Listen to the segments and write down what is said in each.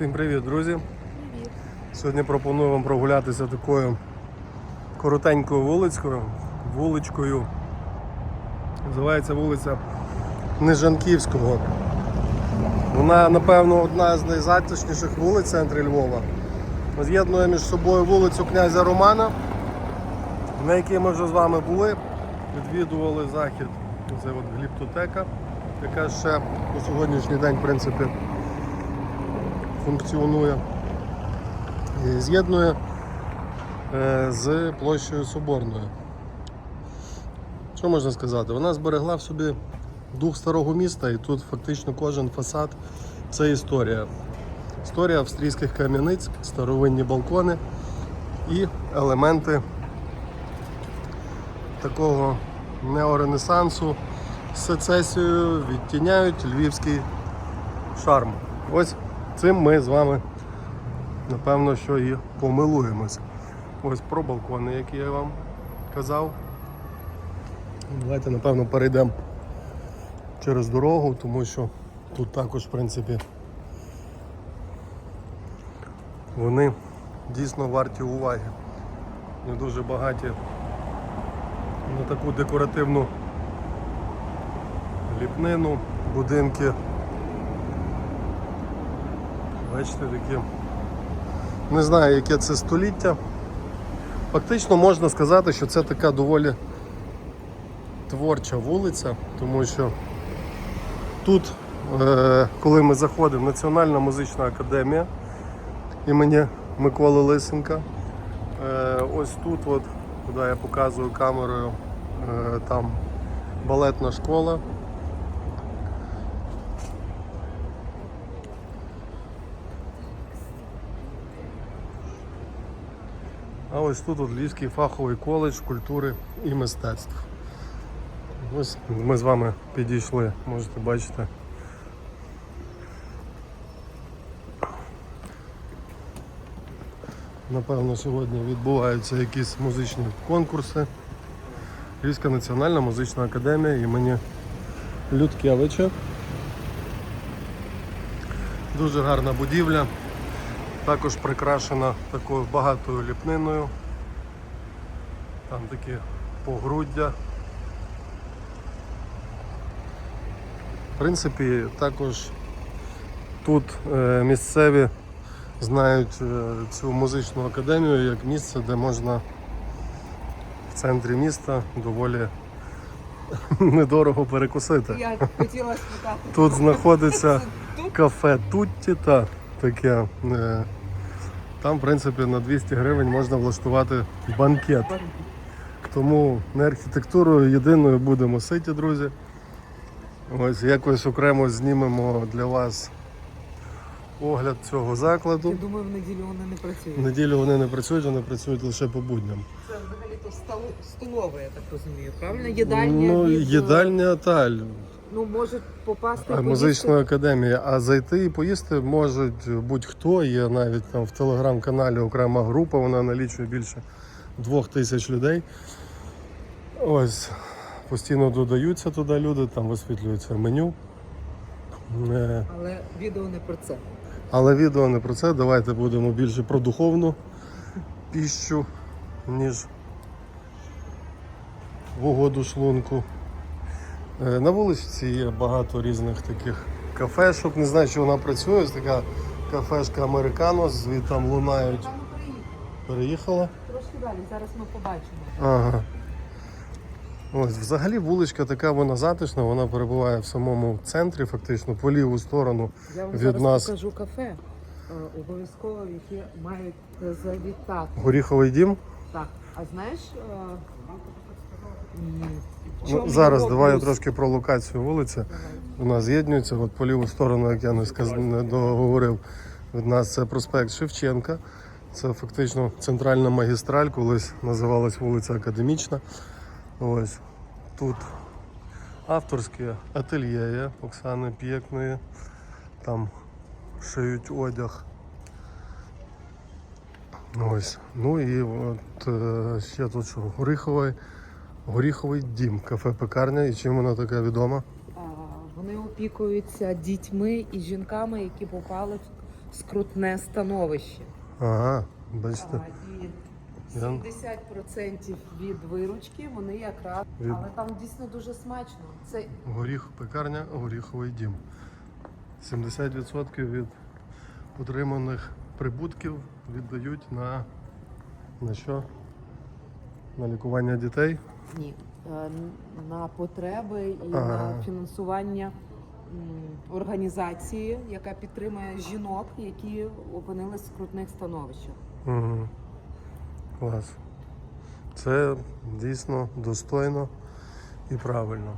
Всім привіт, друзі! Сьогодні пропоную вам прогулятися такою коротенькою вулицькою, вуличкою. Називається вулиця Нежанківського. Вона, напевно, одна з найзатишніших вулиць в центрі Львова. З'єднує між собою вулицю князя Романа, на якій ми вже з вами були. Відвідували захід. Це от гліптотека, яка ще по сьогоднішній день, в принципі, функціонує і з'єднує е, з площею Соборною. Що можна сказати? Вона зберегла в собі дух старого міста, і тут фактично кожен фасад це історія. Історія австрійських кам'яниць, старовинні балкони і елементи такого неоренесансу з сецесією відтіняють львівський шарм. Ось цим ми з вами напевно що і помилуємося. Ось про балкони, які я вам казав. Давайте, напевно, перейдемо через дорогу, тому що тут також, в принципі, вони дійсно варті уваги. Не дуже багаті на таку декоративну ліпнину, будинки. Бачите, такі. Не знаю, яке це століття. Фактично можна сказати, що це така доволі творча вулиця, тому що тут, е, коли ми заходимо, Національна музична академія імені Миколи Лисенка. Е, ось тут, от, куди я показую камерою, е, там балетна школа. А ось тут от Львівський фаховий коледж культури і мистецтв. Ось ми з вами підійшли, можете бачити. Напевно, сьогодні відбуваються якісь музичні конкурси. Львівська національна музична академія імені Людкевича. Дуже гарна будівля. Також прикрашена такою багатою ліпниною. Там такі погруддя. В принципі, також тут е, місцеві знають е, цю музичну академію як місце, де можна в центрі міста доволі недорого перекусити. Я хотіла спитати. Тут знаходиться кафе Тутті та таке. е, Там, в принципі, на 200 гривень можна влаштувати банкет. Тому не архітектурою єдиною будемо ситі, друзі. Ось якось окремо знімемо для вас огляд цього закладу. я думаю, в неділю вони не працюють. В неділю вони не працюють, вони працюють лише по будням. Це взагалі-то стол- столова, я так розумію, правильно? Їдальня. ну, від, е, їдальня та Ну, можуть попасти. А, поїсти. музичної академії. А зайти і поїсти можуть будь-хто. Є навіть там в телеграм-каналі окрема група, вона налічує більше двох тисяч людей. Ось постійно додаються туди люди, там висвітлюється меню. Е, Але відео не про це. Але відео не про це. Давайте будемо більше про духовну піщу, ніж в угоду шлунку. Е, На вулиці є багато різних таких кафешок. Не знаю, чи вона працює. Ось така кафешка Американо, звідти лунають. Там приїхали. Переїхала. Трошки далі, зараз ми побачимо. Ага. Ось, взагалі вуличка така вона затишна, вона перебуває в самому центрі, фактично, по ліву сторону. Я вам Від зараз нас- покажу кафе. е, Обов'язково, в яке мають е, завітати. Горіховий дім. Так, а знаєш. в Ну, зараз давай я трошки про локацію вулиці. У нас з'єднується, от по ліву сторону, як я не, сказ... не договорив, від нас це проспект Шевченка. Це фактично центральна магістраль, колись називалась вулиця Академічна. Ось тут авторське ательє є Оксани П'єкної. Там шиють одяг. Ось. Ну і от е, ще тут що, Горіховий, Горіховий дім, кафе-пекарня. І чим вона така відома? Вони опікуються дітьми і жінками, які попали в скрутне становище. Ага, бачите. А, і 70% від виручки вони якраз. Від- Але там дійсно дуже смачно. Це Горіх, пекарня, горіховий дім. 70% від отриманих прибутків віддають на, на що? На лікування дітей. Ні. е, На потреби і Ага. на фінансування організації, яка підтримує жінок, які опинились в скрутних становищах. Угу. Клас. Це дійсно достойно і правильно.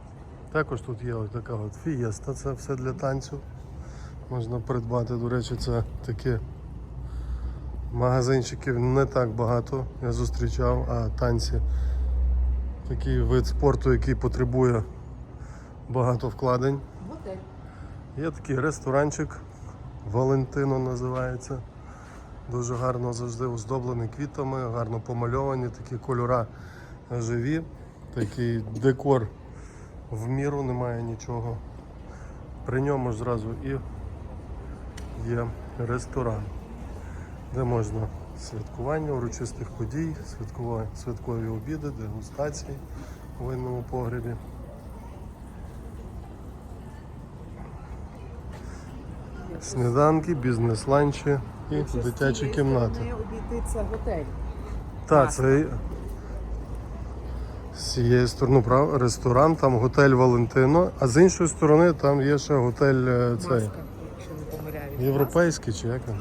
Також тут є ось така от фієста, це все для танцю. Можна придбати. До речі, це такі магазинчиків не так багато. Я зустрічав, а танці такий вид спорту, який потребує багато вкладень. Готель. Є такий ресторанчик, Валентино називається. Дуже гарно завжди оздоблений квітами, гарно помальовані, такі кольора живі, такий декор в міру, немає нічого. При ньому ж зразу і є ресторан, де можна святкування урочистих подій, святкові, святкові обіди, дегустації у винному погребі. Сніданки, бізнес-ланчі і дитячі кімнати. сторони обійдеться готель. Так, це з цієї сторони прав, ресторан, там готель Валентино, а з іншої сторони там є ще готель е, цей, Маска, якщо не помиляюсь. європейський чи як він?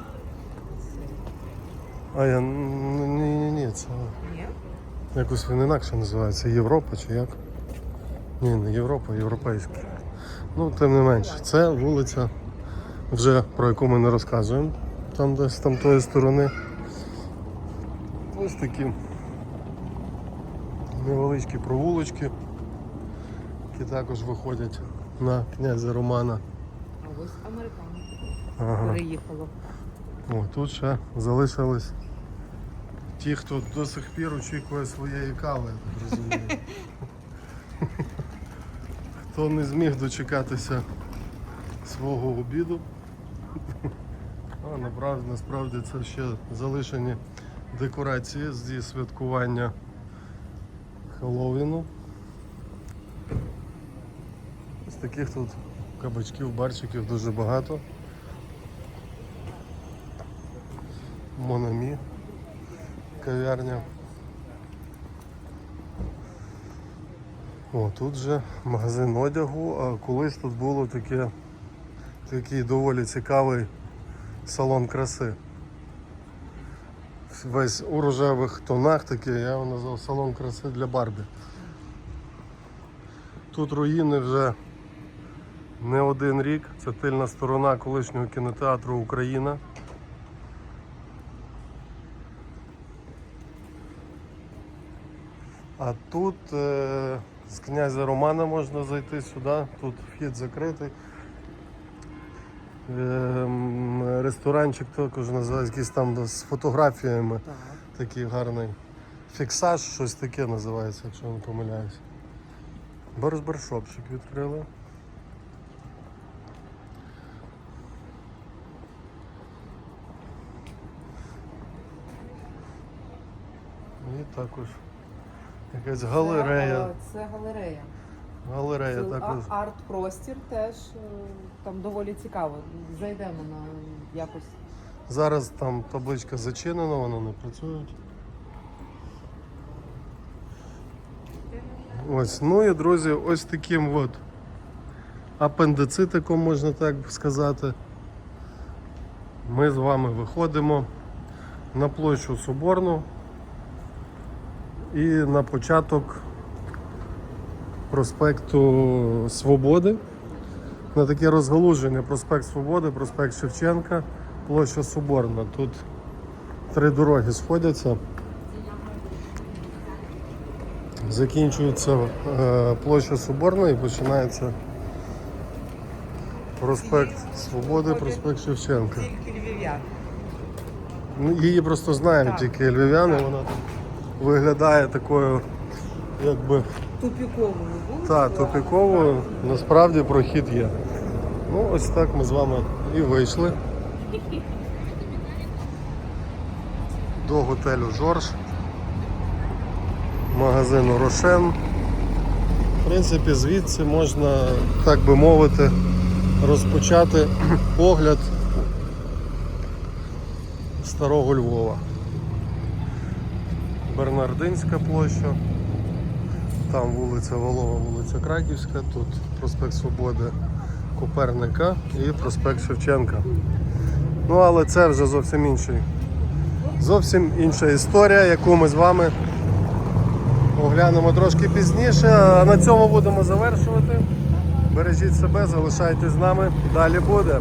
А я ні, ні, ні, це Ні? якось він інакше називається. Європа чи як? Ні, не Європа, європейський. Ну, тим не менше, це вулиця, вже про яку ми не розказуємо, там десь там тої сторони. Ось такі невеличкі провулочки, які також виходять на князя Романа. А ось американець Ага. переїхало. О, тут ще залишились ті, хто до сих пір очікує своєї кави, розумію. Хто не зміг дочекатися свого обіду. А насправді, насправді це ще залишені декорації зі святкування Хеллоуіну. Ось таких тут кабачків, барчиків дуже багато. Монамі, кав'ярня. О, тут же магазин одягу, а колись тут було таке, такий доволі цікавий салон краси. Весь у рожевих тонах такий, я його назвав салон краси для Барбі. Тут руїни вже не один рік. Це тильна сторона колишнього кінотеатру Україна. А тут е, з князя Романа можна зайти сюди, тут вхід закритий. Е, ресторанчик також називається якийсь там з фотографіями. Так. Такий гарний. Фіксаж, щось таке називається, якщо я не помиляюсь. Барбершопчик відкрили. І також якась галерея. Це, це галерея. Галерея Це також. арт-простір теж е, там доволі цікаво. Зайдемо на якось. Зараз там табличка зачинена, вона не працюють. Ось, ну і друзі, ось таким от апендицитиком, можна так сказати. Ми з вами виходимо на площу Соборну і на початок проспекту Свободи. На таке розгалуження проспект Свободи, проспект Шевченка, площа Соборна. Тут три дороги сходяться. Закінчується е, площа Соборна і починається проспект Свободи, проспект Шевченка. Ну, Її просто знають тільки львів'яни, вона виглядає такою, якби Тупіковою вулицею. та тупіковою. Насправді прохід є. Ну, ось так ми з вами і вийшли. до готелю Жорж, магазину Рошен. В принципі, звідси можна, так би мовити, розпочати погляд старого Львова. Бернардинська площа, там вулиця Волова, вулиця Краківська, тут проспект Свободи Коперника і проспект Шевченка. Ну але це вже зовсім інший. Зовсім інша історія, яку ми з вами оглянемо трошки пізніше. А на цьому будемо завершувати. Бережіть себе, залишайтесь з нами. Далі буде.